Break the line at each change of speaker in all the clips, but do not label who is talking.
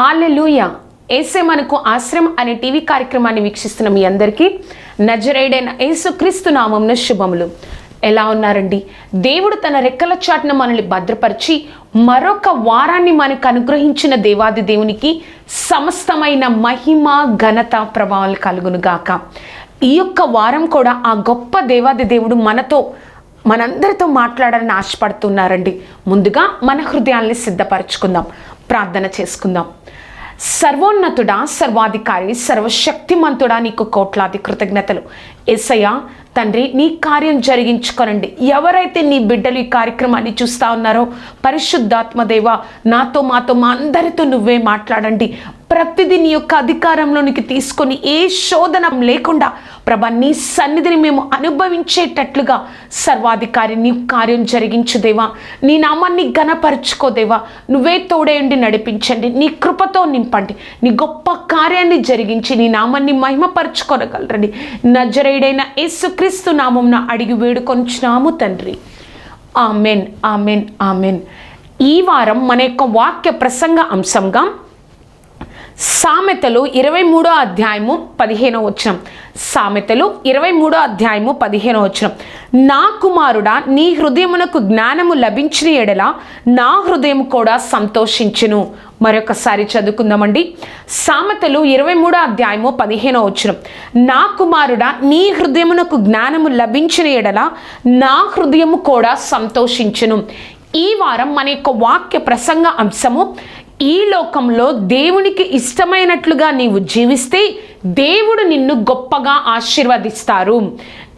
Hallelujah. ఏసే మనకు ఆశ్రయం అనే టీవీ కార్యక్రమాన్ని వీక్షిస్తున్న మీ అందరికీ నజరేడైన యేసుక్రీస్తు నామంన శుభములు. ఎలా ఉన్నారండి? దేవుడు తన రెక్కల చాటున మనల్ని భద్రపరిచి మరొక వారాన్ని మనకు అనుగ్రహించిన దేవాది దేవునికి సమస్తమైన మహిమ ఘనత ప్రభావాలు కలుగును గాక ఈ యొక్క వారం కూడా ఆ గొప్ప దేవాది దేవుడు మనతో మనందరితో మాట్లాడాలని ఆశపడుతున్నారండి. ముందుగా మన హృదయాల్ని సిద్ధపరచుకుందాం. ప్రార్థన చేసుకుందాం. సర్వోన్నతుడా సర్వాధికారి సర్వశక్తిమంతుడా నీకు కోట్లాది కృతజ్ఞతలు. ఎస్సయ్య తండ్రి నీ కార్యం జరిగించుకోనండి. ఎవరైతే నీ బిడ్డలు ఈ కార్యక్రమాన్ని చూస్తా ఉన్నారో పరిశుద్ధాత్మదేవ నాతో మాతో మా అందరితో నువ్వే మాట్లాడండి. ప్రతిదీ నీ యొక్క అధికారంలోనికి తీసుకొని ఏ శోధన లేకుండా ప్రభా నీ సన్నిధిని మేము అనుభవించేటట్లుగా సర్వాధికారి నీ కార్యం జరిగించుదేవా నీ నామాన్ని ఘనపరుచుకోదేవా నువ్వే తోడేయండి నడిపించండి. నీ కృపతో నింపండి. నీ గొప్ప కార్యాన్ని జరిగించి నీ నామాన్ని మహిమపరచుకోగలరండి నజరేయుడైన యేసుక్రీస్తు నామంన అడిగి వేడుకొంచున్నాము తండ్రి. Amen amen amen. ఈ వారం మన యొక్క వాక్య ప్రసంగ అంశంగా సామెతలు ఇరవై మూడో అధ్యాయము పదిహేనో వచనం. సామెతలు ఇరవై మూడో అధ్యాయము పదిహేనో వచనం. నా కుమారుడా నీ హృదయమునకు జ్ఞానము లభించిన ఎడల నా హృదయం కూడా సంతోషించును. మరొకసారి చదువుకుందామండి. సామెతలు ఇరవై మూడో అధ్యాయము పదిహేనో వచనం. నా కుమారుడా నీ హృదయమునకు జ్ఞానము లభించిన ఎడల నా హృదయము కూడా సంతోషించును. ఈ వారం మన యొక్క వాక్య ప్రసంగ అంశము ఈ లోకంలో దేవునికి ఇష్టమైనట్లుగా నీవు జీవిస్తే దేవుడు నిన్ను గొప్పగా ఆశీర్వదిస్తారు.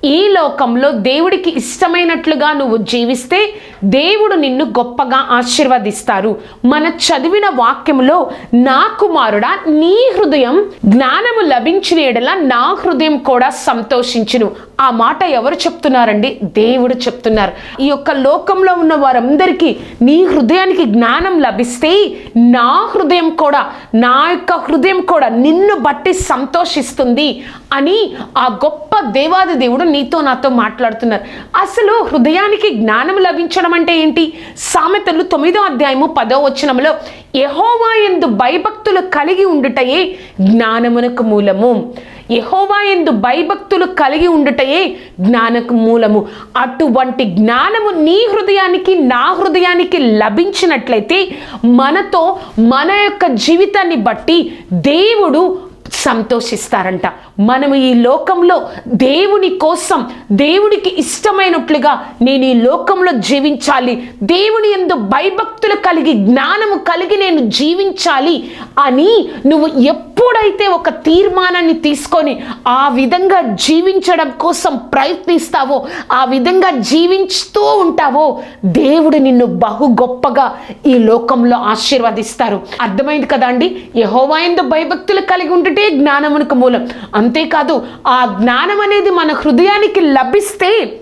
ఈ లోకంలో దేవుడికి ఇష్టమైనట్లుగా నువ్వు జీవిస్తే దేవుడు నిన్ను గొప్పగా ఆశీర్వదిస్తారు. మన చదివిన వాక్యములో నా కుమారుడా నీ హృదయం జ్ఞానము లభించిన ఎడల నా హృదయం కూడా సంతోషించును. ఆ మాట ఎవరు చెప్తున్నారండి? దేవుడు చెప్తున్నారు. ఈ యొక్క లోకంలో ఉన్న వారందరికీ నీ హృదయానికి జ్ఞానం లభిస్తే నా హృదయం కూడా నా యొక్క హృదయం కూడా నిన్ను బట్టి సంతోషిస్తుంది అని ఆ గొప్ప దేవాది దేవుడు నీతో నాతో మాట్లాడుతున్నారు. అసలు హృదయానికి జ్ఞానం లభించడం అంటే ఏంటి? సామెతలు తొమ్మిదో అధ్యాయము పదో వచనంలో యహోవా ఎందు భయభక్తులు కలిగి ఉండుటయే జ్ఞానమునకు మూలము. యహోవా ఎందు భయభక్తులు కలిగి ఉండుటయే జ్ఞానకు మూలము. అటువంటి జ్ఞానము నీ హృదయానికి నా హృదయానికి లభించినట్లయితే మనతో మన యొక్క జీవితాన్ని బట్టి దేవుడు సంతోషిస్తారంట. మనము ఈ లోకంలో దేవుని కోసం దేవుడికి ఇష్టమైనట్లుగా నేను ఈ లోకంలో జీవించాలి దేవుని ఎందు భయభక్తులు కలిగి జ్ఞానము కలిగి నేను జీవించాలి అని నువ్వు ఎప్పుడైతే ఒక తీర్మానాన్ని తీసుకొని ఆ విధంగా జీవించడం కోసం ప్రయత్నిస్తావో ఆ విధంగా జీవించుతూ ఉంటావో దేవుడు నిన్ను బహు గొప్పగా ఈ లోకంలో ఆశీర్వదిస్తారు. అర్థమైంది కదా అండి? యహోవా భయభక్తులు కలిగి ఉంటే జ్ఞానమునకు మూలం. అంతేకాదు ఆ జ్ఞానం అనేది మన హృదయానికి లభిస్తే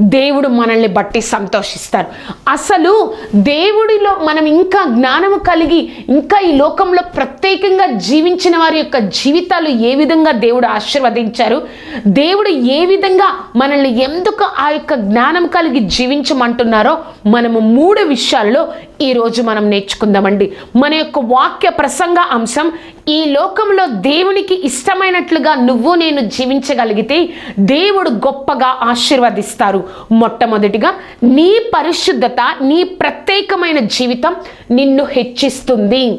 దేవుడు మనల్ని బట్టి సంతోషిస్తారు. అసలు దేవుడిలో మనం ఇంకా జ్ఞానము కలిగి ఇంకా ఈ లోకంలో ప్రత్యేకంగా జీవించిన వారి యొక్క జీవితాలు ఏ విధంగా దేవుడు ఆశీర్వదించారు? దేవుడు ఏ విధంగా మనల్ని ఎందుకు ఆ యొక్క జ్ఞానం కలిగి జీవించమంటున్నారో మనము మూడు విషయాల్లో ఈరోజు మనం నేర్చుకుందామండి. మన యొక్క వాక్య ప్రసంగ అంశం ఈ లోకంలో దేవునికి ఇష్టమైనట్లుగా నువ్వు నేను జీవించగలిగితే దేవుడు గొప్పగా ఆశీర్వదిస్తారు. మొట్టమొదటిగా నీ పరిశుద్ధత నీ ప్రత్యేకమైన జీవితం నిన్ను హెచ్చిస్తుంది.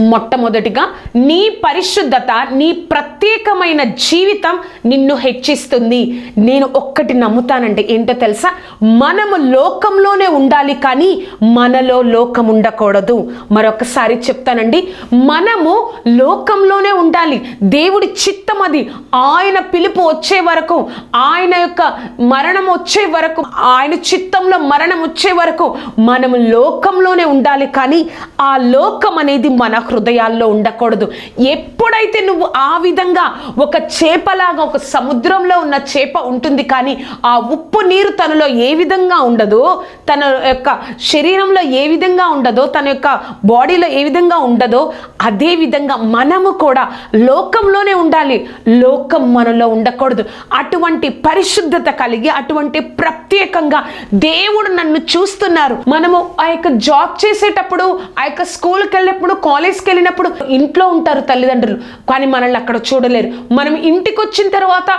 మొట్టమొదటిగా నీ పరిశుద్ధత నీ ప్రత్యేకమైన జీవితం నిన్ను హెచ్చిస్తుంది. నేను ఒక్కటి నమ్ముతానంటే ఏంటో తెలుసా? మనము లోకంలోనే ఉండాలి కానీ మనలో లోకం ఉండకూడదు. మరొకసారి చెప్తానండి. మనము లోకంలోనే ఉండాలి. దేవుడి చిత్తం అది. ఆయన పిలుపు వచ్చే వరకు ఆయన యొక్క మరణం వచ్చే వరకు ఆయన చిత్తంలో మరణం వచ్చే వరకు మనము లోకంలోనే ఉండాలి కానీ ఆ లోకం అనేది మన హృదయాల్లో ఉండకూడదు. ఎప్పుడైతే నువ్వు ఆ విధంగా ఒక చేపలాగా ఒక సముద్రంలో ఉన్న చేప ఉంటుంది కానీ ఆ ఉప్పు నీరు తనలో ఏ విధంగా ఉండదో తన యొక్క శరీరంలో ఏ విధంగా ఉండదో తన యొక్క బాడీలో ఏ విధంగా ఉండదో అదే విధంగా మనము కూడా లోకంలోనే ఉండాలి. లోకం మనలో ఉండకూడదు. అటువంటి పరిశుద్ధత కలిగి అటువంటి ప్రత్యేకంగా దేవుడు నన్ను చూస్తున్నారు. మనము ఆ యొక్క జాబ్ చేసేటప్పుడు ఆ యొక్క స్కూల్కి వెళ్ళినప్పుడు కాలేజ్కి వెళ్ళినప్పుడు ఇంట్లో ఉంటారు తల్లిదండ్రులు కానీ మనల్ని అక్కడ చూడలేరు. మనం ఇంటికి వచ్చిన తర్వాత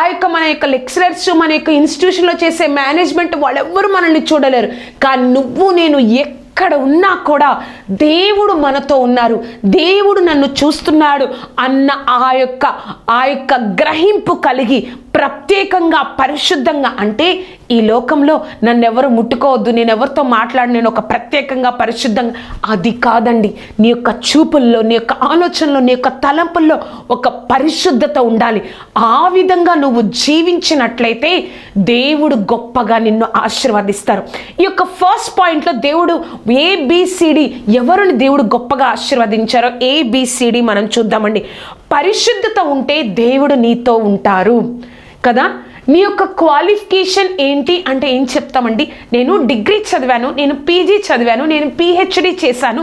ఆ యొక్క మన యొక్క లెక్చరర్స్ మన యొక్క ఇన్స్టిట్యూషన్లో చేసే మేనేజ్మెంట్ వాళ్ళెవ్వరూ మనల్ని చూడలేరు. కానీ నువ్వు నేను ఎక్కడ ఉన్నా కూడా దేవుడు మనతో ఉన్నారు. దేవుడు నన్ను చూస్తున్నాడు అన్న ఆ యొక్క ఆ యొక్క గ్రహింపు కలిగి ప్రత్యేకంగా పరిశుద్ధంగా అంటే ఈ లోకంలో నన్నెవరు ముట్టుకోవద్దు నేను ఎవరితో మాట్లాడి నేను ఒక ప్రత్యేకంగా పరిశుద్ధంగా. అది కాదండి. నీ యొక్క చూపుల్లో నీ యొక్క ఆలోచనలో నీ యొక్క తలంపుల్లో ఒక పరిశుద్ధత ఉండాలి. ఆ విధంగా నువ్వు జీవించినట్లయితే దేవుడు గొప్పగా నిన్ను ఆశీర్వదిస్తారు. ఈ యొక్క ఫస్ట్ పాయింట్లో దేవుడు ఏబిసిడి ఎవరిని దేవుడు గొప్పగా ఆశీర్వదించారో ఏబిసిడి మనం చూద్దామండి. పరిశుద్ధత ఉంటే దేవుడు నీతో ఉంటారు. కదా? మీ యొక్క క్వాలిఫికేషన్ ఏంటి అంటే ఏం చెప్తామండి? నేను డిగ్రీ చదివాను నేను పీజీ చదివాను నేను పిహెచ్డి చేశాను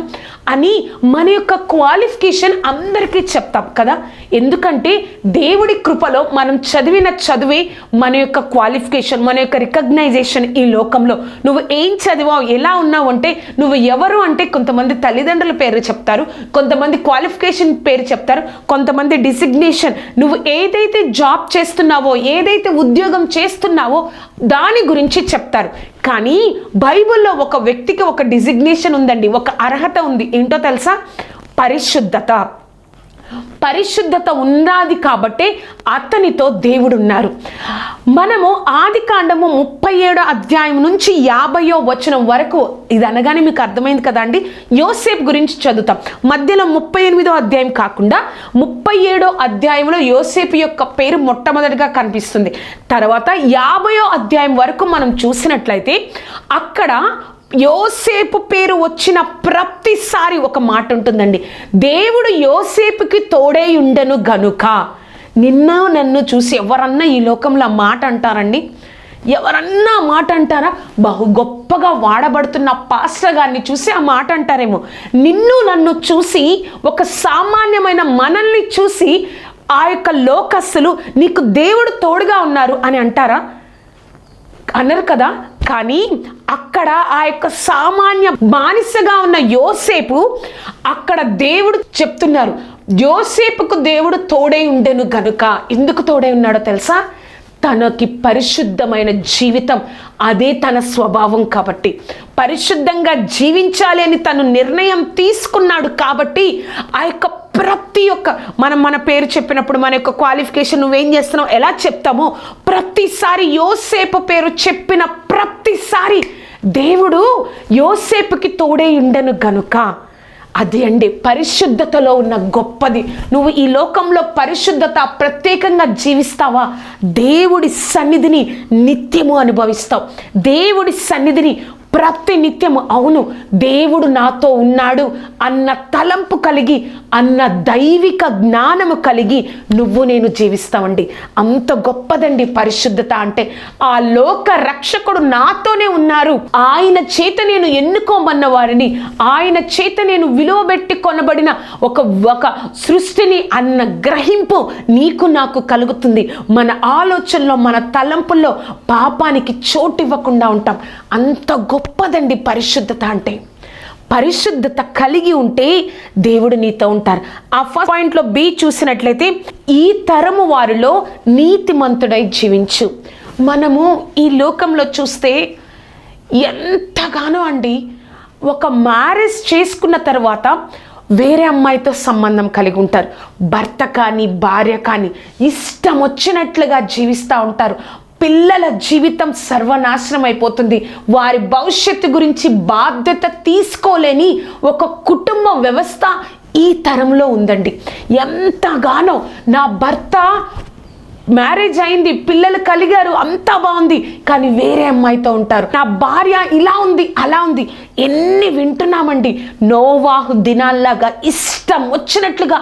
అని మన యొక్క క్వాలిఫికేషన్ అందరికీ చెప్తాం కదా? ఎందుకంటే దేవుడి కృపలో మనం చదివిన చదివే మన యొక్క క్వాలిఫికేషన్ మన యొక్క రికగ్నైజేషన్ ఈ లోకంలో. నువ్వు ఏం చదివావు ఎలా ఉన్నావు అంటే నువ్వు ఎవరు అంటే కొంతమంది తల్లిదండ్రుల పేరు చెప్తారు కొంతమంది క్వాలిఫికేషన్ పేరు చెప్తారు కొంతమంది డిసిగ్నేషన్ నువ్వు ఏదైతే జాబ్ చేస్తున్నావో ఏదైతే ఉద్యోగం ఉద్యోగం చేస్తున్నావో దాని గురించి చెప్తారు. కానీ బైబిల్లో ఒక వ్యక్తికి ఒక డిజిగ్నేషన్ ఉందండి ఒక అర్హత ఉంది. ఏంటో తెలుసా? పరిశుద్ధత. పరిశుద్ధత ఉన్నది కాబట్టి అతనితో దేవుడు ఉన్నారు మనము ఆది కాండము ముప్పై ఏడో అధ్యాయం నుంచి యాభయో వచనం వరకు ఇది అనగానే మీకు అర్థమైంది కదా అండి? యోసేపు గురించి చదువుతాం. మధ్యలో ముప్పై ఎనిమిదో అధ్యాయం కాకుండా ముప్పై ఏడో అధ్యాయంలో యోసేపు యొక్క పేరు మొట్టమొదటిగా కనిపిస్తుంది. తర్వాత యాభయో అధ్యాయం వరకు మనం చూసినట్లయితే అక్కడ యోసేపు పేరు వచ్చిన ప్రతిసారి ఒక మాట ఉంటుందండి. దేవుడు యోసేపుకి తోడై ఉండను గనుక. నిన్న నన్ను చూసి ఎవరన్నా ఈ లోకంలో ఆ మాట అంటారండి? ఎవరన్నా మాట అంటారా? బహు గొప్పగా వాడబడుతున్న పాస్టర్ గారిని చూసి ఆ మాట అంటారేమో. నిన్ను నన్ను చూసి ఒక సామాన్యమైన మనల్ని చూసి ఆ యొక్క లోకస్సులు నీకు దేవుడు తోడుగా ఉన్నారు అని అంటారా? అన్నారు కదా? కానీ అక్కడ ఆ యొక్క సామాన్య బానిసగా ఉన్న యోసేపు అక్కడ దేవుడు చెప్తున్నారు. యోసేపుకు దేవుడు తోడై ఉండెను గనుక. ఎందుకు తోడై ఉన్నాడో తెలుసా? తనకి పరిశుద్ధమైన జీవితం అదే తన స్వభావం కాబట్టి. పరిశుద్ధంగా జీవించాలి అని తను నిర్ణయం తీసుకున్నాడు కాబట్టి ఆ యొక్క ప్రతి ఒక్క మనం మన పేరు చెప్పినప్పుడు మన యొక్క క్వాలిఫికేషన్ నువ్వేం చేస్తున్నావు ఎలా చెప్తామో ప్రతిసారి యోసేపు పేరు చెప్పిన ప్రతిసారి దేవుడు యోసేపుకి తోడే ఉండను గనుక. అది అండి పరిశుద్ధతలో ఉన్న గొప్పది. నువ్వు ఈ లోకంలో పరిశుద్ధత ప్రత్యేకంగా జీవిస్తావా? దేవుడి సన్నిధిని నిత్యము అనుభవిస్తావు. దేవుడి సన్నిధిని ప్రతి నిత్యము అవును దేవుడు నాతో ఉన్నాడు అన్న తలంపు కలిగి అన్న దైవిక జ్ఞానము కలిగి నువ్వు నేను జీవిస్తామండి. అంత గొప్పదండి పరిశుద్ధత అంటే ఆ లోక రక్షకుడు నాతోనే ఉన్నారు. ఆయన చేత నేను ఎన్నుకోమన్న వారిని ఆయన చేత నేను విలువబెట్టి కొనబడిన ఒక ఒక సృష్టిని అన్న గ్రహింపు నీకు నాకు కలుగుతుంది. మన ఆలోచనలో మన తలంపుల్లో పాపానికి చోటు ఇవ్వకుండా ఉంటాం. అంత గొప్ప గొప్పదండి పరిశుద్ధత అంటే. పరిశుద్ధత కలిగి ఉంటే దేవుడు నీతో ఉంటారు. ఆ ఫస్ట్ పాయింట్లో బి చూసినట్లయితే ఈ తరము వారిలో నీతిమంతుడై జీవించు. మనము ఈ లోకంలో చూస్తే ఎంతగానో అండి ఒక మ్యారేజ్ చేసుకున్న తర్వాత వేరే అమ్మాయితో సంబంధం కలిగి ఉంటారు. భర్త కానీ భార్య కానీ ఇష్టం వచ్చినట్లుగా జీవిస్తూ ఉంటారు. పిల్లల జీవితం సర్వనాశనం అయిపోతుంది. వారి భవిష్యత్తు గురించి బాధ్యత తీసుకోలేని ఒక కుటుంబ వ్యవస్థ ఈ తరంలో ఉందండి. ఎంతగానో నా భర్త మ్యారేజ్ అయింది పిల్లలు కలిగారు అంతా బాగుంది కానీ వేరే అమ్మాయితో ఉంటారు. నా భార్య ఇలా ఉంది అలా ఉంది. ఎన్ని వింటున్నామండి? నోవాహు దినాల్లాగా ఇష్టం వచ్చినట్లుగా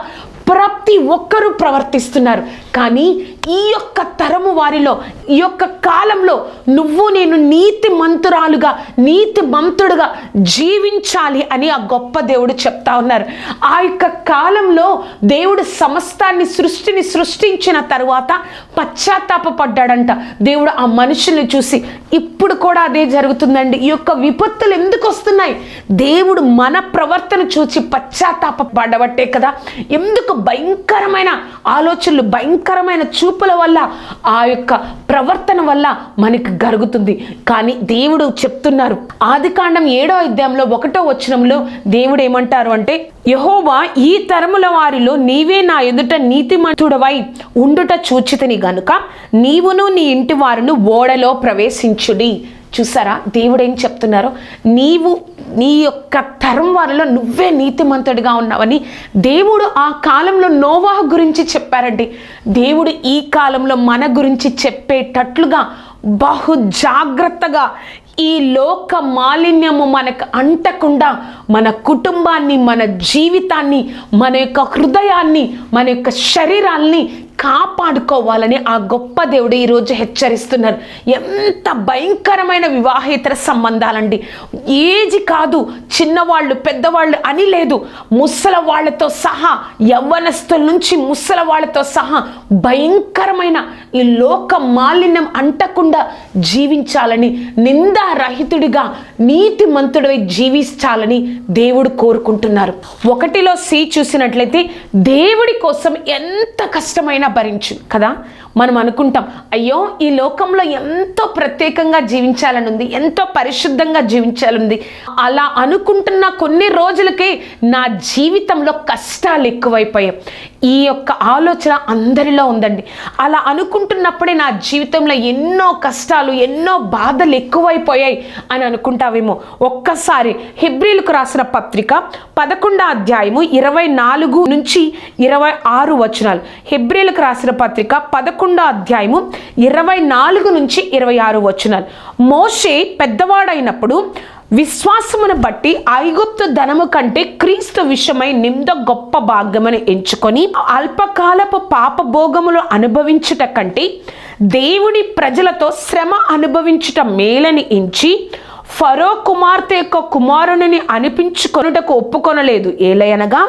ప్రతి ఒక్కరూ ప్రవర్తిస్తున్నారు. కానీ ఈ యొక్క తరము వారిలో ఈ యొక్క కాలంలో నువ్వు నేను నీతి మంతురాలుగా నీతి మంతుడుగా జీవించాలి అని ఆ గొప్ప దేవుడు చెప్తా ఉన్నారు. ఆ యొక్క కాలంలో దేవుడు సమస్తాన్ని సృష్టిని సృష్టించిన తరువాత పశ్చాత్తాపడ్డాడంట దేవుడు ఆ మనుషుల్ని చూసి ఇప్పుడు కూడా అదే జరుగుతుందండి. ఈ యొక్క విపత్తులు ఎందుకు వస్తున్నాయి? దేవుడు మన ప్రవర్తన చూసి పశ్చాత్తాప పడబట్టే కదా. ఎందుకు భయంకరమైన ఆలోచనలు భయంకరమైన చూపుల వల్ల ఆ యొక్క ప్రవర్తన వల్ల మనకి గరుగుతుంది. కానీ దేవుడు చెప్తున్నారు. ఆది కాండం ఏడో అధ్యాయంలో ఒకటో వచనంలో దేవుడు ఏమంటారు అంటే యహోవా ఈ తరముల వారిలో నీవే నా ఎదుట నీతిమంతుడవై ఉండుట చూచితిని గనుక నీవును నీ ఇంటి వారును ఓడలో ప్రవేశించుడి. చూసారా? దేవుడు ఏం చెప్తున్నారు? నీవు నీ యొక్క తరం వారిలో నువ్వే నీతిమంతుడిగా ఉన్నావని దేవుడు ఆ కాలంలో నోవాహ గురించి చెప్పారండి. దేవుడు ఈ కాలంలో మన గురించి చెప్పేటట్లుగా బహు జాగ్రత్తగా ఈ లోక మాలిన్యము మనకు అంటకుండా మన కుటుంబాన్ని మన జీవితాన్ని మన యొక్క హృదయాన్ని మన యొక్క శరీరాల్ని కాపాడుకోవాలని ఆ గొప్ప దేవుడు ఈరోజు హెచ్చరిస్తున్నారు. ఎంత భయంకరమైన వివాహేతర సంబంధాలండి. ఏజ్ కాదు చిన్నవాళ్ళు పెద్దవాళ్ళు అని లేదు. ముసల వాళ్ళతో సహా యవ్వనస్తుల నుంచి ముసల వాళ్ళతో సహా భయంకరమైన ఈ లోక మాలిన్యం అంటకుండా జీవించాలని నిందారహితుడిగా నీతిమంతుడివై జీవించాలని దేవుడు కోరుకుంటున్నారు. ఒకటిలో సి చూసినట్లయితే దేవుడి కోసం ఎంత కష్టమైన భరించు కదా? మనం అనుకుంటాం అయ్యో ఈ లోకంలో ఎంతో ప్రత్యేకంగా జీవించాలని ఉంది ఎంతో పరిశుద్ధంగా జీవించాలని అలా అనుకుంటున్న కొన్ని రోజులకే నా జీవితంలో కష్టాలు ఎక్కువైపోయాయి. ఈ యొక్క ఆలోచన అందరిలో ఉందండి. అలా అనుకుంటున్నప్పుడే నా జీవితంలో ఎన్నో కష్టాలు ఎన్నో బాధలు ఎక్కువైపోయాయి అని అనుకుంటావేమో. ఒక్కసారి హిబ్రిలకు రాసిన పత్రిక పదకొండో అధ్యాయము ఇరవై నాలుగు నుంచి ఇరవై ఆరు వచనాలు. హిబ్రిలకు రాసిన పత్రిక పదకొండు అధ్యాయము ఇరవై నాలుగు నుంచి ఇరవై ఆరు వచనాలు. మోషే పెద్దవాడైనప్పుడు విశ్వాసమును బట్టి ఐగుప్తు ధనము కంటే క్రీస్తు విషయమై నింద గొప్ప భాగ్యమని ఎంచుకొని అల్పకాలపు పాప భోగములు అనుభవించుట కంటే దేవుడి ప్రజలతో శ్రమ అనుభవించుట మేలని ఎంచి ఫరో కుమార్తె యొక్క కుమారుని అనిపించుకొనుటకు ఒప్పుకొనలేదు. ఏలయనగా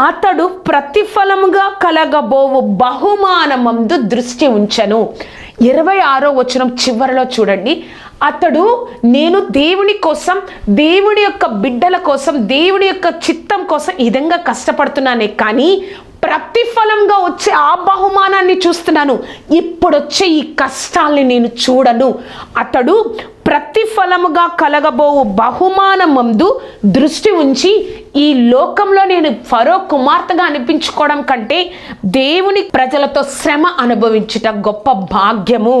అతడు ప్రతిఫలముగా కలగబోవు బహుమానమందు దృష్టి ఉంచను. ఇరవై ఆరో వచనం చివరిలో చూడండి. అతడు నేను దేవుని కోసం దేవుని యొక్క బిడ్డల కోసం దేవుని యొక్క చిత్తం కోసం ఈ విధంగా కష్టపడుతున్నానే కానీ ప్రతిఫలంగా వచ్చే ఆ బహుమానాన్ని చూస్తున్నాను. ఇప్పుడు వచ్చే ఈ కష్టాల్ని నేను చూడను. అతడు ప్రతిఫలముగా కలగబోవు బహుమానమందు దృష్టి ఉంచి ఈ లోకంలో నేను ఫరో కుమార్తెగా అనిపించుకోవడం కంటే దేవుని ప్రజలతో శ్రమ అనుభవించుట గొప్ప భాగ్యము.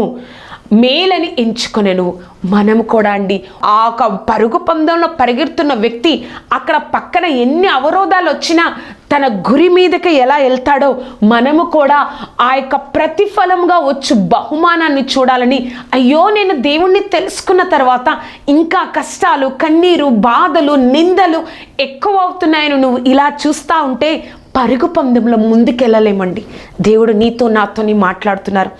మేలని ఎంచుకొనెను. మనం కూడా అండి ఆ ఒక పరుగు పందంలో పరిగెడుతున్న వ్యక్తి అక్కడ పక్కన ఎన్ని అవరోధాలు వచ్చినా తన గురి మీదకి ఎలా వెళ్తాడో మనము కూడా ఆ యొక్క ప్రతిఫలంగా వచ్చు బహుమానాన్ని చూడాలని అయ్యో నేను దేవుణ్ణి తెలుసుకున్న తర్వాత ఇంకా కష్టాలు కన్నీరు బాధలు నిందలు ఎక్కువ అవుతున్నాయని నువ్వు ఇలా చూస్తూ ఉంటే పరుగు పందెంలో ముందుకెళ్ళలేమండి. దేవుడు నీతో నాతోని మాట్లాడుతున్నారు.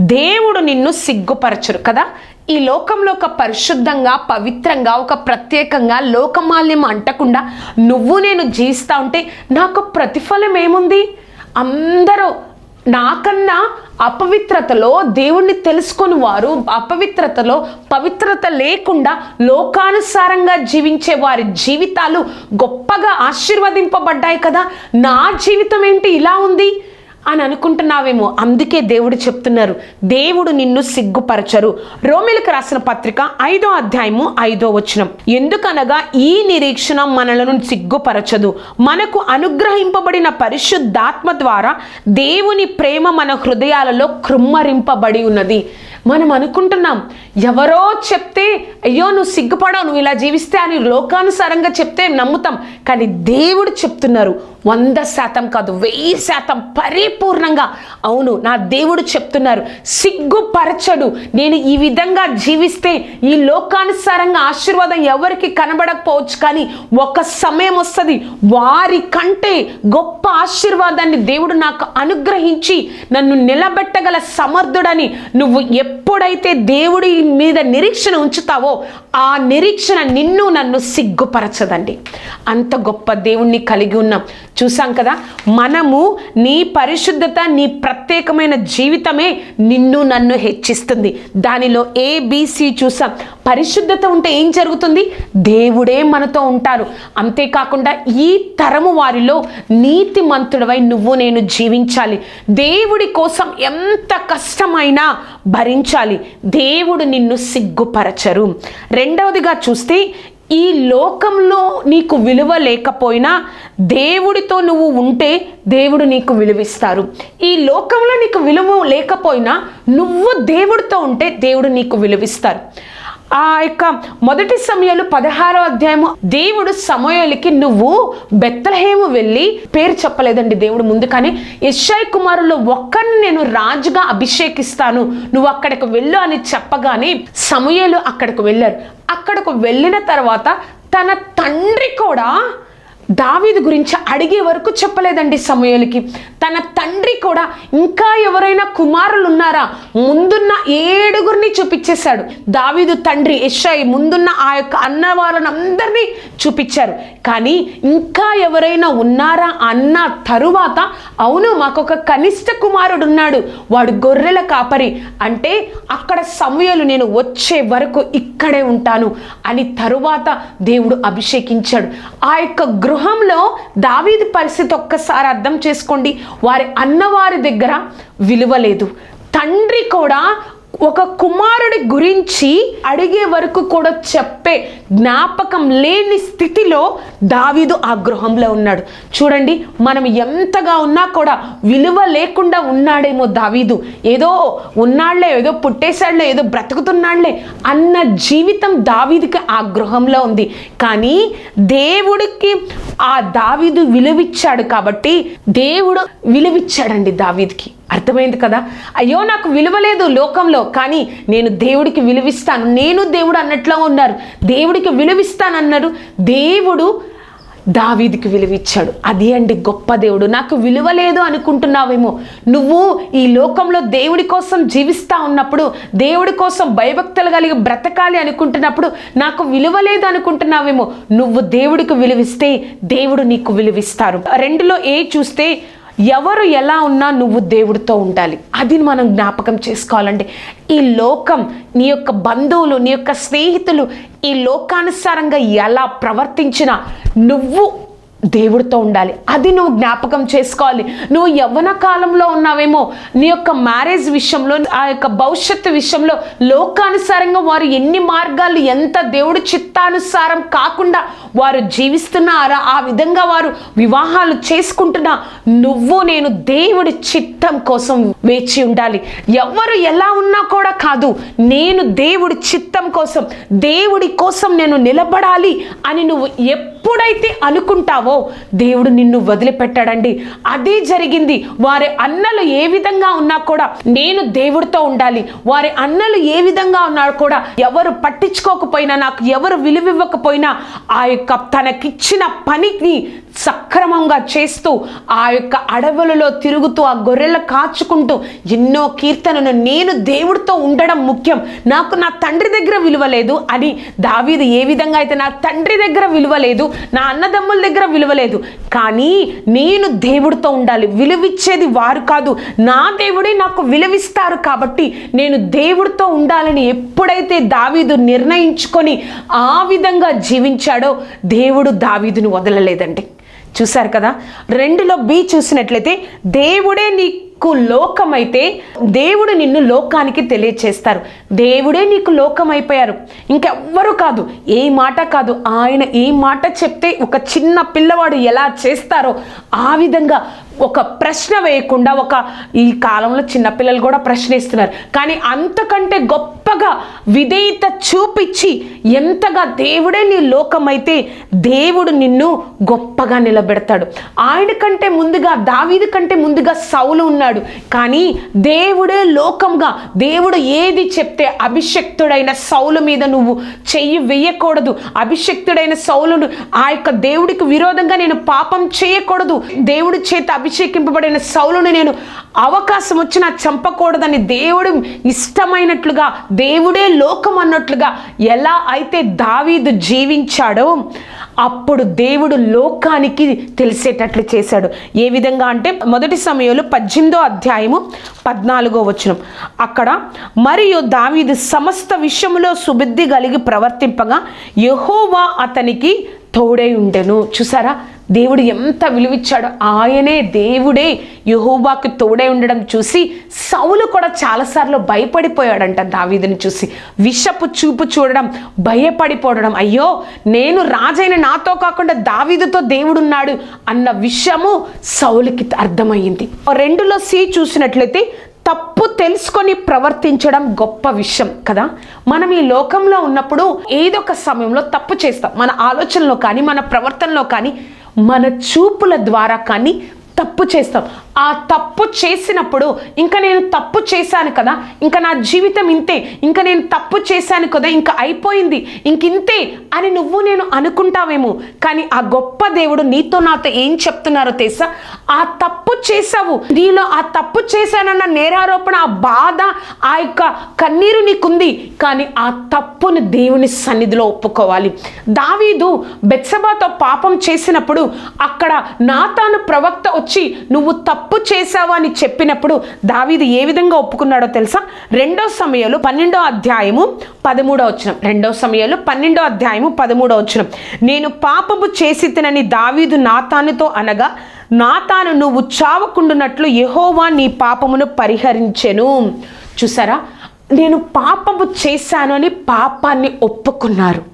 దేవుడు నిన్ను సిగ్గుపరచరు కదా? ఈ లోకంలో ఒక పరిశుద్ధంగా పవిత్రంగా ఒక ప్రత్యేకంగా లోకమాల్యం అంటకుండా నువ్వు నేను జీవిస్తా ఉంటే నాకు ప్రతిఫలం ఏముంది? అందరూ నాకన్నా అపవిత్రతలో దేవుణ్ణి తెలుసుకుని వారు అపవిత్రతలో పవిత్రత లేకుండా లోకానుసారంగా జీవించే వారి జీవితాలు గొప్పగా ఆశీర్వదింపబడ్డాయి కదా. నా జీవితం ఏంటి? ఇలా ఉంది. అని అనుకుంటున్నావేమో అందుకే దేవుడు చెప్తున్నారు. దేవుడు నిన్ను సిగ్గుపరచరు. రోమిలకు రాసిన పత్రిక ఐదో అధ్యాయము ఐదో వచనం. ఎందుకనగా ఈ నిరీక్షణ మనలను సిగ్గుపరచదు. మనకు అనుగ్రహింపబడిన పరిశుద్ధాత్మ ద్వారా దేవుని ప్రేమ మన హృదయాలలో కృమ్మరింపబడి ఉన్నది. మనం అనుకుంటున్నాం ఎవరో చెప్తే అయ్యో నువ్వు సిగ్గుపడవు నువ్వు ఇలా జీవిస్తే అని లోకానుసారంగా చెప్తే నమ్ముతాం. కానీ దేవుడు చెప్తున్నారు వంద శాతం కాదు వెయ్యి శాతం పరిపూర్ణంగా. అవును నా దేవుడు చెప్తున్నారు సిగ్గుపరచడు. నేను ఈ విధంగా జీవిస్తే ఈ లోకానుసారంగా ఆశీర్వాదం ఎవరికి కనబడకపోవచ్చు కానీ ఒక సమయం వస్తుంది. వారి కంటే గొప్ప ఆశీర్వాదాన్ని దేవుడు నాకు అనుగ్రహించి నన్ను నిలబెట్టగల సమర్థుడని నువ్వు ఎప్పుడైతే దేవుడి మీద నిరీక్షణ ఉంచుతావో ఆ నిరీక్షణ నిన్ను నన్ను సిగ్గుపరచదండి. అంత గొప్ప దేవుణ్ణి కలిగి ఉన్నాం. చూసాం కదా మనము నీ పరిశుద్ధత నీ ప్రత్యేకమైన జీవితమే నిన్ను నన్ను హెచ్చిస్తుంది. దానిలో ఏబిసి చూసాం. పరిశుద్ధత ఉంటే ఏం జరుగుతుంది? దేవుడే మనతో ఉంటారు అంతేకాకుండా ఈ తరము వారిలో నీతిమంతుడవై నువ్వు నేను జీవించాలి. దేవుడి కోసం ఎంత కష్టమైనా భరించాలి. దేవుడు నిన్ను సిగ్గుపరచరు. రెండవదిగా చూస్తే ఈ లోకంలో నీకు విలువ లేకపోయినా దేవుడితో నువ్వు ఉంటే దేవుడు నీకు విలువిస్తారు. ఈ లోకంలో నీకు విలువ లేకపోయినా నువ్వు దేవుడితో ఉంటే దేవుడు నీకు విలువిస్తారు. ఆ యొక్క మొదటి సమయంలో పదహారో అధ్యాయము దేవుడు సమయాలకి నువ్వు బెత్తలహేము వెళ్ళి పేరు చెప్పలేదండి దేవుడు ముందు కానీ యశ్ఐ కుమారులు ఒక్కరిని నేను రాజుగా అభిషేకిస్తాను. నువ్వు అక్కడికి వెళ్ళు అని చెప్పగానే సమయాలు అక్కడికి వెళ్ళారు. అక్కడకు వెళ్ళిన తర్వాత తన తండ్రి కూడా దావీదు గురించి అడిగే వరకు చెప్పలేదండి సమయాలకి. తన తండ్రి కూడా ఇంకా ఎవరైనా కుమారులు ఉన్నారా ముందున్న ఏడుగురిని చూపించేశాడు. దావీదు తండ్రి యశ్ఐ ముందున్న ఆ యొక్క అన్న వాళ్ళని అందరినీ చూపించారు. కానీ ఇంకా ఎవరైనా ఉన్నారా అన్న తరువాత అవును మాకు ఒక కనిష్ట కుమారుడు ఉన్నాడు వాడు గొర్రెల కాపరి. అంటే అక్కడ సమయాలు నేను వచ్చే వరకు ఇక్కడే ఉంటాను అని తరువాత దేవుడు అభిషేకించాడు. ఆ యొక్క గృహ గృహంలో దావీది పరిస్థితి ఒక్కసారి అర్థం చేసుకోండి. వారి అన్నవారి దగ్గర విలువ లేదు. తండ్రి కూడా ఒక కుమారుడి గురించి అడిగే వరకు కూడా చెప్పే జ్ఞాపకం లేని స్థితిలో దావీదు ఆ గృహంలో ఉన్నాడు. చూడండి మనం ఎంతగా ఉన్నా కూడా విలువ లేకుండా ఉన్నాడేమో దావీదు. ఏదో ఉన్నాళ్ళే ఏదో పుట్టేశాడులే ఏదో బ్రతుకుతున్నాళ్ళే అన్న జీవితం దావీదుకి ఆ గృహంలో ఉంది. కానీ దేవుడికి ఆ దావీదు విలువిచ్చాడు కాబట్టి దేవుడు విలువిచ్చాడండి దావీదికి. అర్థమైంది కదా? అయ్యో నాకు విలువ లేదు లోకంలో కానీ నేను దేవుడికి విలువిస్తాను. నేను దేవుడు అన్నట్లో ఉన్నారు. దేవుడికి విలువిస్తానన్నారు దేవుడు దావీదికి విలువిచ్చాడు. అది అండి గొప్ప దేవుడు. నాకు విలువ లేదు అనుకుంటున్నావేమో. నువ్వు ఈ లోకంలో దేవుడి కోసం జీవిస్తా ఉన్నప్పుడు దేవుడి కోసం భయభక్తులు కలిగి బ్రతకాలి అనుకుంటున్నప్పుడు నాకు విలువ లేదు అనుకుంటున్నావేమో. నువ్వు దేవుడికి విలువిస్తే దేవుడు నీకు విలువిస్తారు. రెండులో ఏ చూస్తే ఎవరు ఎలా ఉన్నా నువ్వు దేవుడితో ఉండాలి. అది మనం జ్ఞాపకం చేసుకోవాలంటే ఈ లోకం నీ యొక్క బంధువులు నీ యొక్క స్నేహితులు ఈ లోకానుసారంగా ఎలా ప్రవర్తించినా నువ్వు దేవుడితో ఉండాలి. అది నువ్వు జ్ఞాపకం చేసుకోవాలి. నువ్వు యవ్వన కాలంలో ఉన్నావేమో నీ యొక్క మ్యారేజ్ విషయంలో ఆ యొక్క భవిష్యత్తు విషయంలో లోకానుసారంగా వారు ఎన్ని మార్గాలు ఎంత దేవుడి చిత్తానుసారం కాకుండా వారు జీవిస్తున్నారా ఆ విధంగా వారు వివాహాలు చేసుకుంటున్నా నువ్వు నేను దేవుడి చిత్తం కోసం వేచి ఉండాలి. ఎవరు ఎలా ఉన్నా కూడా కాదు నేను దేవుడి చిత్తం కోసం దేవుడి కోసం నేను నిలబడాలి అని నువ్వు ఎప్పుడైతే అనుకుంటావో దేవుడు నిన్ను వదిలిపెట్టాడండి. అదే జరిగింది. వారి అన్నలు ఏ విధంగా ఉన్నా కూడా నేను దేవుడితో ఉండాలి. వారి అన్నలు ఏ విధంగా ఉన్నా కూడా ఎవరు పట్టించుకోకపోయినా నాకు ఎవరు విలువివ్వకపోయినా ఆ యొక్క తనకిచ్చిన పనికి సక్రమంగా చేస్తూ ఆ యొక్క అడవులలో తిరుగుతూ ఆ గొర్రెలు కాచుకుంటూ ఎన్నో కీర్తనను నేను దేవుడితో ఉండడం ముఖ్యం. నాకు నా తండ్రి దగ్గర విలువ లేదు అని దావీదు ఏ విధంగా అయితే నా తండ్రి దగ్గర విలువ లేదు నా అన్నదమ్ముల దగ్గర విలువ లేదు కానీ నేను దేవుడితో ఉండాలి. విలువిచ్చేది వారు కాదు. నా దేవుడే నాకు విలువిస్తారు కాబట్టి నేను దేవుడితో ఉండాలని ఎప్పుడైతే దావీదు నిర్ణయించుకొని ఆ విధంగా జీవించాడో దేవుడు దావీదును వదలలేదండి. చూశారు కదా? రెండులో బి చూసినట్లయితే దేవుడే నీకు లోకమైతే దేవుడు నిన్ను లోకానికి తెలియచేస్తారు. దేవుడే నీకు లోకం అయిపోయారు ఇంకెవ్వరు కాదు ఏ మాట కాదు ఆయన ఏ మాట చెప్తే ఒక చిన్న పిల్లవాడు ఎలా చేస్తారో ఆ విధంగా ఒక ప్రశ్న వేయకుండా ఒక ఈ కాలంలో చిన్నపిల్లలు కూడా ప్రశ్నిస్తున్నారు. కానీ అంతకంటే గొప్పగా విధేయత చూపించి ఎంతగా దేవుడే నీ లోకమైతే దేవుడు నిన్ను గొప్పగా నిలబెడతాడు. ఆయన కంటే ముందుగా దావీది కంటే ముందుగా సౌలు ఉన్నాడు. కానీ దేవుడే లోకంగా దేవుడు ఏది చెప్తే అభిషక్తుడైన సౌలు మీద నువ్వు చెయ్యి వేయకూడదు. అభిషక్తుడైన సౌలును ఆ యొక్క దేవుడికి విరోధంగా నేను పాపం చేయకూడదు. దేవుడి చేత అభిషేకింపబడిన సౌలును నేను అవకాశం వచ్చినా చంపకూడదని దేవుడు ఇష్టమైనట్లుగా దేవుడే లోకం అన్నట్లుగా ఎలా అయితే దావీదు జీవించాడో అప్పుడు దేవుడు లోకానికి తెలిసేటట్లు చేశాడు. ఏ విధంగా అంటే మొదటి సమయంలో పద్దెనిమిదో అధ్యాయము పద్నాలుగో వచనం. అక్కడ మరియు దావీదు సమస్త విషయంలో సుబుద్ధి కలిగి ప్రవర్తింపగా యహోవా అతనికి తోడై ఉండెను. చూసారా? దేవుడు ఎంత విలువిచ్చాడో ఆయనే దేవుడే. యహోబాకు తోడే ఉండడం చూసి సౌలు కూడా చాలాసార్లు భయపడిపోయాడంట దావీదుని చూసి. విషపు చూపు చూడడం భయపడిపోవడం అయ్యో నేను రాజైన నాతో కాకుండా దావీదుతో దేవుడున్నాడు అన్న విషయము సౌలుకి అర్థమయ్యింది. రెండులో సి చూసినట్లయితే తప్పు తెలుసుకొని ప్రవర్తించడం గొప్ప విషయం కదా. మనం ఈ లోకంలో ఉన్నప్పుడు ఏదో ఒక సమయంలో తప్పు చేస్తాం. మన ఆలోచనలో కానీ మన ప్రవర్తనలో కానీ మన చూపుల ద్వారా కానీ తప్పు చేస్తాం. ఆ తప్పు చేసినప్పుడు ఇంకా నేను తప్పు చేశాను కదా ఇంకా నా జీవితం ఇంతే ఇంకా నేను తప్పు చేశాను కదా ఇంకా అయిపోయింది ఇంక ఇంతే అని నువ్వు నేను అనుకుంటావేమో. కానీ ఆ గొప్ప దేవుడు నీతో నాతో ఏం చెప్తున్నారో తెలుసా? ఆ తప్పు చేసావు నీలో ఆ తప్పు చేశానన్న నేరారోపణ ఆ బాధ ఆ యొక్క కన్నీరు నీకుంది. కానీ ఆ తప్పును దేవుని సన్నిధిలో ఒప్పుకోవాలి. దావీదు బెత్సబాతో పాపం చేసినప్పుడు అక్కడ నాతాను ప్రవక్త వచ్చి నువ్వు తప్పు చేశావు అని చెప్పినప్పుడు దావీదు ఏ విధంగా ఒప్పుకున్నాడో తెలుసా? రెండో సమయంలో పన్నెండో అధ్యాయము పదమూడో వచ్చిన రెండో సమయంలో పన్నెండో అధ్యాయము పదమూడో వచనం. నేను పాపము చేసి తినని దావీదు నాతానుతో అనగా నాతాను నువ్వు చావకుండునట్లు యహోవా నీ పాపమును పరిహరించెను. చూసారా? నేను పాపము చేశాను అని పాపాన్ని ఒప్పుకున్నారు.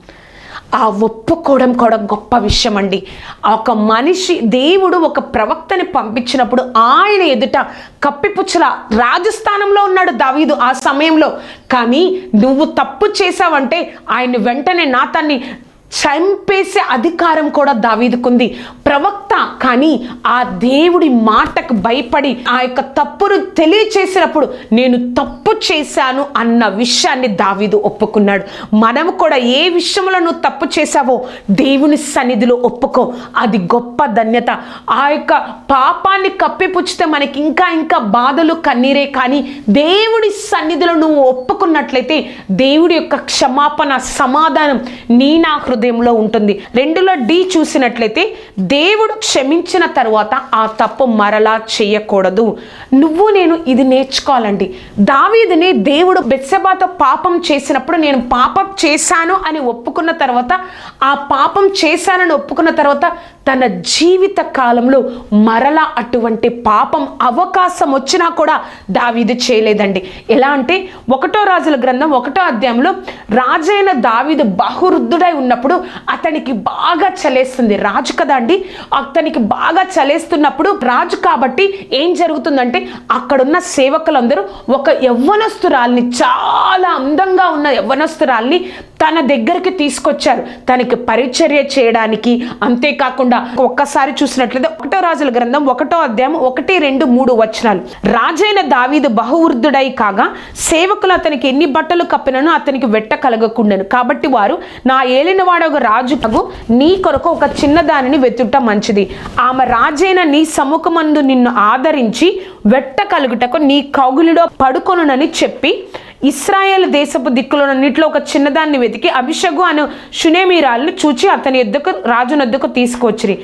ఆ ఒప్పుకోవడం కూడా గొప్ప విషయం అండి ఒక మనిషి దేవుడు ఒక ప్రవక్తని పంపించినప్పుడు ఆయన ఎదుట కప్పిపుచ్చల రాజస్థానంలో ఉన్నాడు దావీదు ఆ సమయంలో. కానీ నువ్వు తప్పు చేశావంటే ఆయన వెంటనే నాతాన్ని చంపేసే అధికారం కూడా దావీదుకుంది. ప్రవక్త కానీ ఆ దేవుడి మాటకు భయపడి ఆ యొక్క తప్పును తెలియచేసినప్పుడు నేను తప్పు చేశాను అన్న విషయాన్ని దావీదు ఒప్పుకున్నాడు. మనము కూడా ఏ విషయంలో నువ్వు తప్పు చేశావో దేవుని సన్నిధిలో ఒప్పుకో. అది గొప్ప ధన్యత. ఆ యొక్క పాపాన్ని కప్పిపుచ్చితే మనకి ఇంకా ఇంకా బాధలు కన్నీరే కానీ దేవుడి సన్నిధిలో నువ్వు ఒప్పుకున్నట్లయితే దేవుడి యొక్క క్షమాపణ సమాధానం నీ నా హృదయంలో ఉంటుంది. రెండులో డి చూసినట్లయితే దేవుడు క్షమించిన తర్వాత ఆ తప్పు మరలా చేయకూడదు. నువ్వు నేను ఇది నేర్చుకోవాలండి. దావీదిని దేవుడు బెత్సెబాతో పాపం చేసినప్పుడు నేను పాపం చేశాను అని ఒప్పుకున్న తర్వాత ఆ పాపం చేశానని ఒప్పుకున్న తర్వాత తన జీవిత కాలంలో మరలా అటువంటి పాపం అవకాశం వచ్చినా కూడా దావీదు చేయలేదండి. ఎలా అంటే ఒకటో రాజుల గ్రంథం ఒకటో అధ్యాయంలో రాజైన దావీదు బహురుద్ధుడై ఉన్నప్పుడు అతనికి బాగా చలేస్తుంది. రాజు కదా అండి? అతనికి బాగా చలేస్తున్నప్పుడు రాజు కాబట్టి ఏం జరుగుతుందంటే అక్కడున్న సేవకులందరూ ఒక యవ్వనస్తురాల్ని చాలా అందంగా ఉన్న యవ్వనస్తురాల్ని తన దగ్గరికి తీసుకొచ్చారు. తనకి పరిచర్య చేయడానికి అంతేకాకుండా ఒక్కసారి చూసినట్లయితే ఒకటో రాజుల గ్రంథం ఒకటో అధ్యాయం ఒకటి రెండు మూడు వచనాలు. రాజైన దావీదు బహువృద్ధుడై కాగా సేవకులు అతనికి ఎన్ని బట్టలు కప్పినను అతనికి వెట్ట కలగకుండాను. కాబట్టి వారు నా ఏలినవాడొక రాజుకు నీ కొరకు ఒక చిన్న దానిని వెతుట మంచిది. ఆమె రాజైన నీ సముఖమందు నిన్ను ఆదరించి వెట్ట కలుగుటకు నీ కౌగులిలో పడుకొనునని చెప్పి ఇస్రాయేల్ దేశపు దిక్కులన్నింటిలో ఒక చిన్నదాన్ని వెతికి అభిషగు అను షునేమీరాలను చూచి అతని ఎద్దుకు రాజునొద్దుకు తీసుకొచ్చిరి.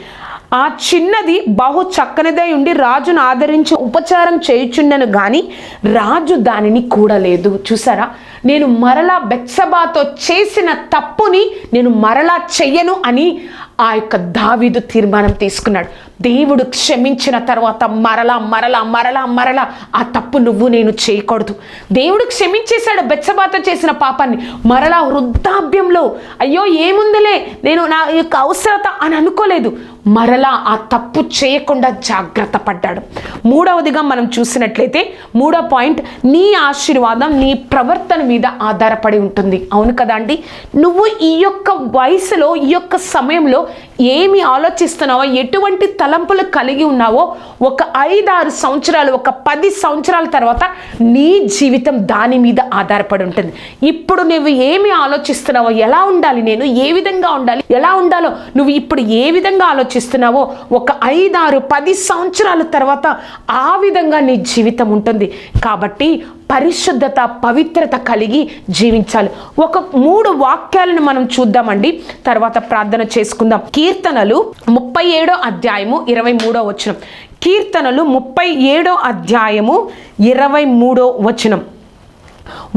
ఆ చిన్నది బహు చక్కనిదై ఉండి రాజును ఆదరించి ఉపచారం చేయుచుండను కానీ రాజు దానిని కూడలేదు. చూసారా? నేను మరలా బెత్సబాతో చేసిన తప్పుని నేను మరలా చెయ్యను అని ఆ యొక్క దావీదు తీర్మానం తీసుకున్నాడు. దేవుడు క్షమించిన తర్వాత మరలా మరలా మరలా మరలా ఆ తప్పు నువ్వు నేను చేయకూడదు. దేవుడు క్షమించేశాడు బెచ్చబాత చేసిన పాపాన్ని. మరలా వృద్ధాభ్యంలో అయ్యో ఏముందిలే? నేను నా యొక్క అవసరత అని అనుకోలేదు. మరలా ఆ తప్పు చేయకుండా జాగ్రత్త పడ్డాడు. మూడవదిగా మనం చూసినట్లయితే మూడో పాయింట్ నీ ఆశీర్వాదం నీ ప్రవర్తన మీద ఆధారపడి ఉంటుంది. అవును కదా అండి? నువ్వు ఈ యొక్క వయసులో ఈ యొక్క సమయంలో ఏమి ఆలోచిస్తున్నావో ఎటువంటి తలంపులు కలిగి ఉన్నావో ఒక ఐదారు సంవత్సరాలు ఒక పది సంవత్సరాల తర్వాత నీ జీవితం దాని మీద ఆధారపడి ఉంటుంది. ఇప్పుడు నువ్వు ఏమి ఆలోచిస్తున్నావో ఎలా ఉండాలి నేను ఏ విధంగా ఉండాలి ఎలా ఉండాలో నువ్వు ఇప్పుడు ఏ విధంగా ఆలోచిస్తున్నావో? ఒక ఐదారు పది సంవత్సరాల తర్వాత ఆ విధంగా నీ జీవితం ఉంటుంది. కాబట్టి పరిశుద్ధత పవిత్రత కలిగి జీవించాలి. ఒక మూడు వాక్యాలను మనం చూద్దామండి. తర్వాత ప్రార్థన చేసుకుందాం. కీర్తనలు ముప్పై ఏడో అధ్యాయము ఇరవై మూడో వచనం. కీర్తనలు ముప్పై ఏడో అధ్యాయము ఇరవై మూడో వచనం.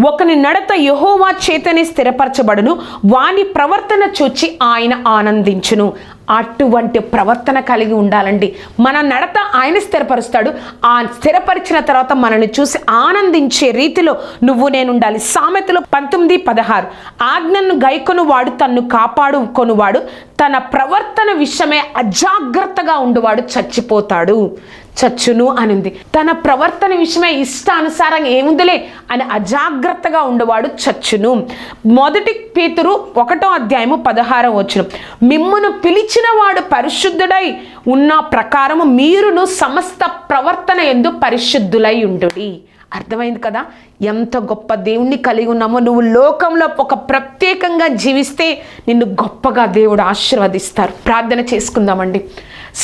ఒకని నడత యహోవా చేతనే స్థిరపరచబడును. వాని ప్రవర్తన చూచి ఆయన ఆనందించును. అటువంటి ప్రవర్తన కలిగి ఉండాలండి. మన నడత ఆయన స్థిరపరుస్తాడు. ఆ స్థిరపరిచిన తర్వాత మనల్ని చూసి ఆనందించే రీతిలో నువ్వు నేను ఉండాలి. సామెతలు పంతొమ్మిది పదహారు. ఆజ్ఞను గైకొను వాడు తన్ను కాపాడుకొనువాడు. తన ప్రవర్తన విషయమే అజాగ్రత్తగా ఉండువాడు చచ్చిపోతాడు. చచ్చును అనింది. తన ప్రవర్తన విషయమే ఇష్టానుసారం ఏముందిలే అని అజాగ్రత్తగా ఉండేవాడు చచ్చును. మొదటి పేతురు ఒకటో అధ్యాయము పదహారం వచ్చును మిమ్మును పిలిచి వాడు పరిశుద్ధుడై ఉన్న ప్రకారము మీరును సమస్త ప్రవర్తన ఎందు పరిశుద్ధులై ఉండుడి. అర్థమైంది కదా? ఎంత గొప్ప దేవుణ్ణి కలిగి ఉన్నామో. నువ్వు లోకంలో ఒక ప్రత్యేకంగా జీవిస్తే నిన్ను గొప్పగా దేవుడు ఆశీర్వదిస్తారు. ప్రార్థన చేసుకుందామండి.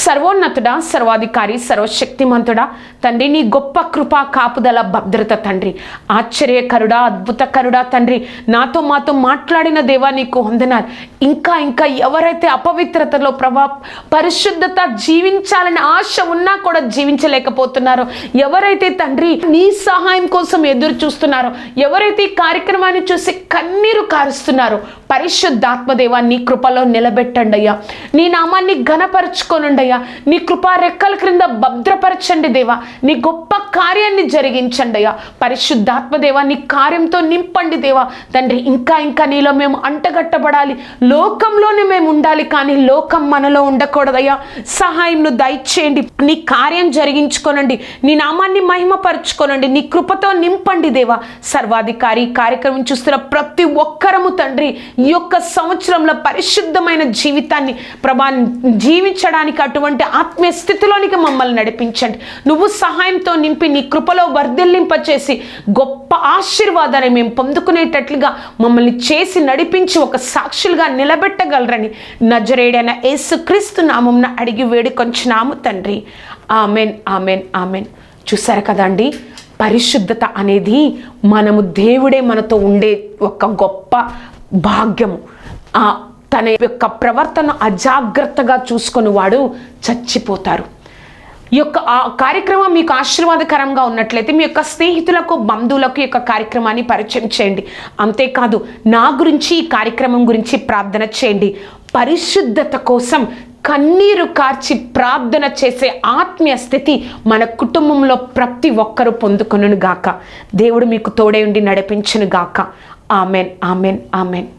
సర్వోన్నతుడా సర్వాధికారి సర్వశక్తిమంతుడా తండ్రి నీ గొప్ప కృపా కాపుదల భద్రత తండ్రి. ఆశ్చర్యకరుడా అద్భుతకరుడా తండ్రి నాతో మాతో మాట్లాడిన దేవా నీకు వందనాలు. ఇంకా ఇంకా ఎవరైతే అపవిత్రతలో ప్రభా పరిశుద్ధత జీవించాలని ఆశ ఉన్నా కూడా జీవించలేకపోతున్నారో ఎవరైతే తండ్రి నీ సహాయం కోసం ఎదురు చూస్తున్నారో ఎవరైతే ఈ కార్యక్రమాన్ని చూసి కన్నీరు కారుస్తున్నారో పరిశుద్ధాత్మదేవా నీ కృపలో నిలబెట్టండి అయ్యా. నీ నామాన్ని ఘనపరచుకోనండి అయ్యా నీ కృపా రెక్కల క్రింద భద్రపరచండి దేవా. నీ గొప్ప కార్యాన్ని జరిగించండి అయ్యా పరిశుద్ధాత్మదేవా నీ కార్యంతో నింపండి దేవా. తండ్రి ఇంకా ఇంకా నీలో మేము అంటగట్టబడాలి. లోకంలోనే మేము ఉండాలి కానీ లోకం మనలో ఉండకూడదయ్యా. సహాయంను దయచేయండి. నీ కార్యం జరిగించుకోనండి. నీ నామాన్ని మహిమపరచుకోనండి. నీ కృపతో నింపండి దేవా. సర్వాధికారి కార్యక్రమం చూస్తున్న ప్రతి ఒక్కరము తండ్రి ఈ యొక్క సంవత్సరంలో పరిశుద్ధమైన జీవితాన్ని ప్రభా జీవించడానికి అటువంటి ఆత్మీయ స్థితిలోనికి మమ్మల్ని నడిపించండి. నువ్వు సహాయంతో నింపి నీ కృపలో వర్ధిల్లింపచేసి గొప్ప ఆశీర్వాదాన్ని మేము పొందుకునేటట్లుగా మమ్మల్ని చేసి నడిపించి ఒక సాక్షులుగా నిలబెట్టగలరని నజరేడైన యేసుక్రీస్తు నామంన అడిగి వేడుకొంచున్నాము తండ్రి. Amen amen amen. చూసారు కదండి పరిశుద్ధత అనేది మనము దేవుడే మనతో ఉండే ఒక గొప్ప భాగ్యము. ఆ తన యొక్క ప్రవర్తన అజాగ్రత్తగా చూసుకొని వాడు చచ్చిపోతారు. ఈ యొక్క ఆ కార్యక్రమం మీకు ఆశీర్వాదకరంగా ఉన్నట్లయితే మీ యొక్క స్నేహితులకు బంధువులకు ఈ యొక్క కార్యక్రమాన్ని పరిచయం చేయండి. అంతేకాదు నా గురించి ఈ కార్యక్రమం గురించి ప్రార్థన చేయండి. పరిశుద్ధత కోసం కన్నీరు కార్చి ప్రార్థన చేసే ఆత్మీయ స్థితి మన కుటుంబంలో ప్రతి ఒక్కరూ పొందుకొనును గాక దేవుడు మీకు తోడే ఉండి నడిపించును గాక ఆమెన్ ఆమెన్ ఆమెన్.